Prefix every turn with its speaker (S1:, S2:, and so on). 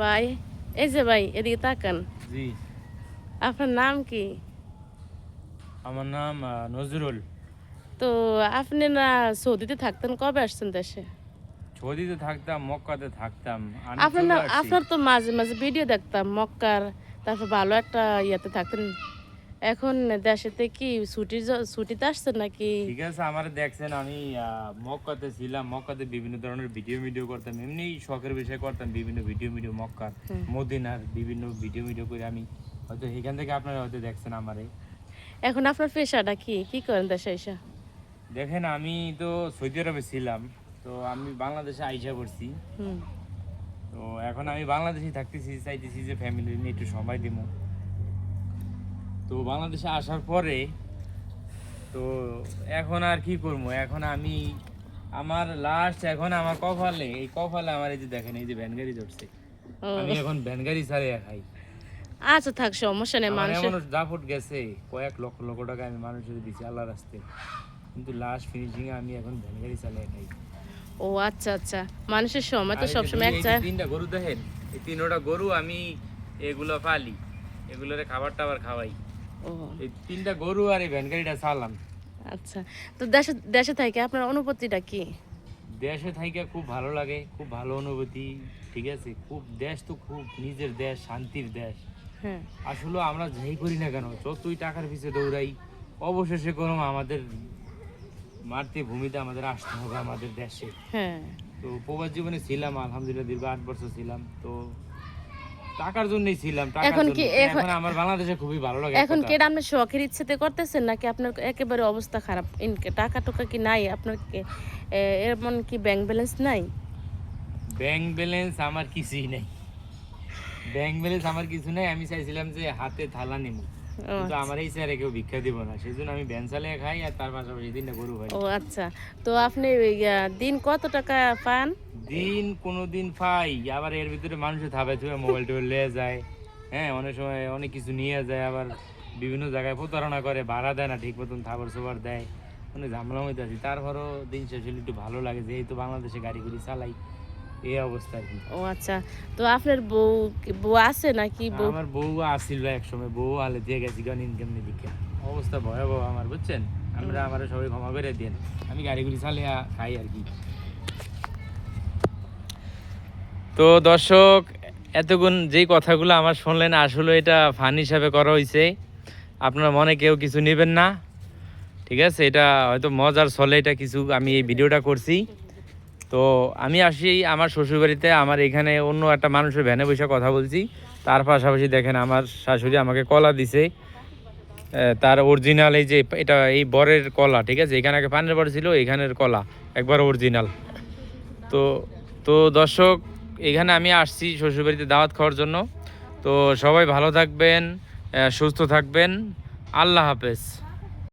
S1: ভাই এই যে ভাই এদিকে তাকান।
S2: জি।
S1: আপনার নাম কি?
S2: আমার নাম নজরুল।
S1: তো আপনি না সৌদিতে থাকতেন কবে আসছেন দেশে?
S2: সৌদিতে থাকতাম মক্কাতে থাকতাম
S1: আপনার আপনার তো মাঝে মাঝে ভিডিও দেখতাম মক্কার তারপর ভালো একটা ইয়াতে থাকতেন এখন দেশেতে কি ছুটি ছুটিতে আসছেন নাকি?
S2: ঠিক আছে আমার দেখছেন আমি মক্কাতে ছিলাম। মক্কাতে বিভিন্ন ধরনের ভিডিও ভিডিও করতাম এমনি শখের বিষয় করতাম বিভিন্ন ভিডিও ভিডিও মক্কার মদিনার বিভিন্ন ভিডিও ভিডিও করে আমি হয়তো এখান থেকে আপনারা হয়তো দেখছেন আমারে।
S1: এখন আপনার পেশাটা কি কি করেন দেশে এসে?
S2: দেখেন আমি তো সৌদি আরবে ছিলাম তো আমি বাংলাদেশে আইসা করছি তো এখন আমি বাংলাদেশে থাকতেছি চাইতেছি যে ফ্যামিলি নিয়ে একটু সময় দিব তো বাংলাদেশে আসার পরে তো এখন আর কি করব? এখন আমি আমার লাস্ট এখন আমার কপালে এই কপালে আমার এই যে দেখেন এই যে ভ্যান গাড়ি চড়ছে আমি এখন ভ্যান গাড়ি ছাড়িয়ে খাই।
S1: আচ্ছা থাক সমস্যা নেই মানুষ
S2: এমন দাফট গেছে কয়েক লক্ষ লক্ষ টাকা আমি মানুষের দিছি আল্লাহ রাস্তায় কিন্তু লাস্ট ফিনিশিং এ আমি এখন ভ্যান গাড়ি চালিয়ে খাই।
S1: ও আচ্ছা আচ্ছা। মানুষের সময় তো সবসময় এক
S2: এই তিনটা গরু দেখেন এই তিনটা গরু আমি এগুলো পালি। এগুলোরে খাবার টাবার খাওয়াই। এই তিনটা গরু আর এই ভ্যান গাড়িটা চালাম।
S1: আচ্ছা তো দেশে দেশে থাকে আপনার অনুভূতিটা কি?
S2: দেশে থাইকা খুব ভালো লাগে খুব ভালো অনুভূতি ঠিক আছে? খুব দেশ তো খুব নিজের দেশ শান্তির দেশ।
S1: হ্যাঁ।
S2: আসলে আমরা যাই করি না কেন যতই টাকার পিছে দৌড়াই অবশেষে কোনো আমাদের মাতৃভূমিতে আমাদের আসতে হবে আমাদের দেশে।
S1: হ্যাঁ।
S2: তো প্রবাস জীবনে ছিলাম আলহামদুলিল্লাহ দীর্ঘ আট বছর ছিলাম তো টাকার জন্যই ছিলাম
S1: এখন কি এখন-
S2: আমার বাংলাদেশে খুবই ভালো লাগে
S1: এখন এটা শখের ইচ্ছেতে করতেছেন নাকি আপনার একেবারে অবস্থা খারাপ? টাকা টুকা কি নাই? আপনার এমন কি ব্যাংক ব্যালেন্স নাই?
S2: ব্যাংক ব্যালেন্স আমার কিছুই নেই। ব্যাংক ব্যালেন্স আমার কিছু নেই আমি চাইছিলাম যে হাতে থালা নিব
S1: ও
S2: কিন্তু আমার এই স্যারে কেউ ভিক্ষা দিব না সেই জন্য আমি ভ্যান চালিয়ে খাই আর তার পাশাপাশি দিনটা গরু খাই
S1: ও আচ্ছা। তো আপনি দিন কত টাকা পান?
S2: দিন কোনো দিন পাই আবার এর ভিতরে মানুষের থাবে ধুয়ে মোবাইল টোবাইল নিয়ে যায় হ্যাঁ অনেক সময় অনেক কিছু নিয়ে যায় আবার বিভিন্ন জায়গায় প্রতারণা করে ভাড়া দেয় না ঠিক মতন খাবার সবার দেয় অনেক ঝামেলা মধ্যে আছি। তারপরও দিন শেষ হলে একটু ভালো লাগে যেহেতু বাংলাদেশে গাড়ি গুড়ি চালাই এই অবস্থা আর কি।
S1: ও আচ্ছা তো আপনার বউ বউ আছে নাকি বউ?
S2: আমার বউ আসছিল এক সময় বউ আলে দিয়ে গেছি কারণ ইনকাম নেই দীক্ষা অবস্থা ভয়াবহ আমার বুঝছেন? আমরা আমার সবাই ক্ষমা করে দেন। আমি গাড়িগুলি চালিয়ে খাই আর কি। তো দর্শক এতক্ষণ যেই কথাগুলো আমার শুনলেন, আসলে এটা ফান হিসাবে করা হয়েছে আপনার মনে কেউ কিছু নেবেন না। ঠিক আছে, এটা হয়তো মজার ছলে এটা কিছু আমি এই ভিডিওটা করছি। তো আমি আসি আমার শ্বশুরবাড়িতে, আমার এখানে অন্য একটা মানুষের ভ্যানে বসে কথা বলছি। তার পাশাপাশি দেখেন আমার শাশুড়ি আমাকে কলা দিছে। তার অরিজিনাল এই যে এটা, এই বরের কলা, ঠিক আছে? এখানে আগে পানের বর ছিল, এখানের কলা, একবার অরিজিনাল তো তো দর্শক এখানে আমি আসছি শ্বশুরবাড়িতে দাওয়াত খাওয়ার জন্য। তো সবাই ভালো থাকবেন সুস্থ থাকবেন। আল্লাহ হাফেজ।